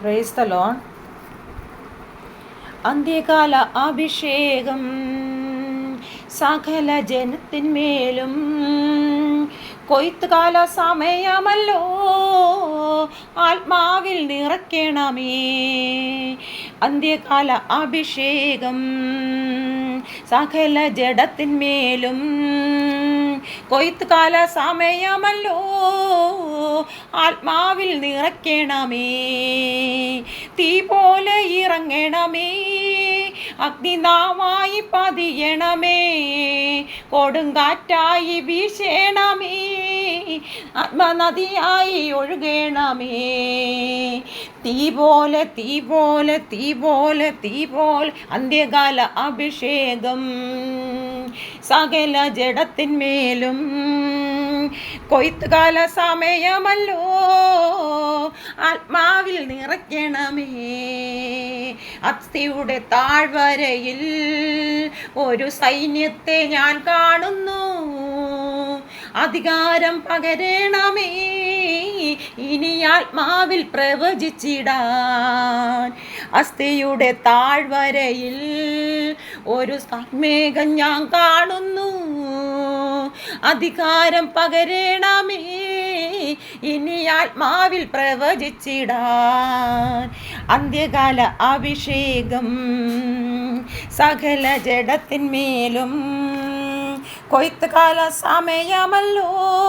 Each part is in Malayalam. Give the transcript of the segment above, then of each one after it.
പ്രൈസ്തലോൺ അന്ത്യകാല അഭിഷേകം സകല ജനത്തിന്മേലും. കൊയ്ത്തുകാല സമയമല്ലോ ആത്മാവിൽ നിറയ്ക്കണമേ. അന്ത്യകാല അഭിഷേകം സകല ജഡത്തിന്മേലും. കൊയ്ത്തുകാല സമയമല്ലോ ആത്മാവിൽ നിറയ്ക്കണമേ. തീ പോലെ ഇറങ്ങണമേ. അഗ്നിനാമായി പതിയണമേ. കൊടുങ്കാറ്റായി വീശണമേ. ആത്മനദിയായി ഒഴുകണമേ. തീ പോലെ തീ പോലെ തീ പോലെ തീ പോലെ അന്ത്യകാല അഭിഷേകം. സകല ജഡത്തിന്മേലും. കൊയ്ത്തുകാല സമയമല്ലോ. ആത്മാവിൽ നിറയ്ക്കണമേ. അസ്ഥിയുടെ താഴ്വരയിൽ ഒരു സൈന്യത്തെ ഞാൻ കാണുന്നു. അധികാരം പകരണമേ. ഇനി ആത്മാവിൽ പ്രവചിച്ചിടാൻ. അസ്ഥിയുടെ താഴ്വരയിൽ ഒരു സന്മേഘം ഞാൻ കാണുന്നു. അധികാരം പകരണമേ ഇനി ആത്മാവിൽ പ്രവചിച്ചിടാൻ. അന്ത്യകാല അഭിഷേകം സകല ജഡത്തിന്മേലും കൊയ്ത്തുകാല സമയമല്ലോ.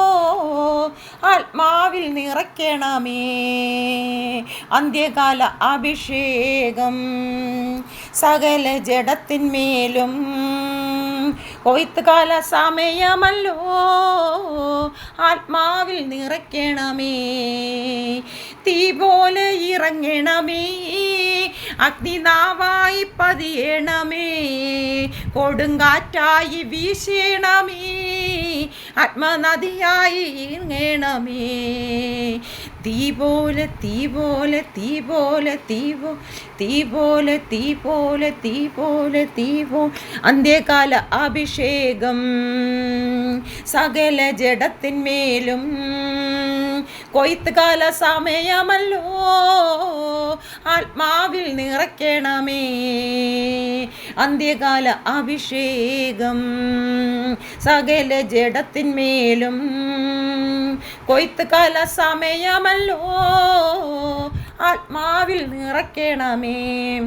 ആത്മാവിൽ നിറയ്ക്കണമേ. അന്ത്യകാല അഭിഷേകം സകല ജഡത്തിന്മേലും. കൊയ്ത്തുകാല സമയമല്ലോ. ആത്മാവിൽ നിറയ്ക്കണമേ. തീ പോലെ ഇറങ്ങണമേ. അഗ്നിനാവായി പതിയണമേ. കൊടുങ്കാറ്റായി വീശണമേ. ആത്മനദിയായി ഇങ്ങേണമേ തീ പോലെ തീ പോലെ തീ പോലെ തീ പോ തീ പോലെ തീ പോലെ തീ പോലെ തീ പോ. അന്ത്യകാല അഭിഷേകം സകല ജഡത്തിന്മേലും. കൊയ്ത്തുകാല സമയമല്ലോ. ആത്മാവിൽ നിറയ്ക്കണമേ. അന്ത്യകാല അഭിഷേകം സകല ജഡത്തിന്മേലും. കൊയ്ത്തുകാല സമയമല്ലോ. ആത്മാവിൽ നിറയ്ക്കണമേ.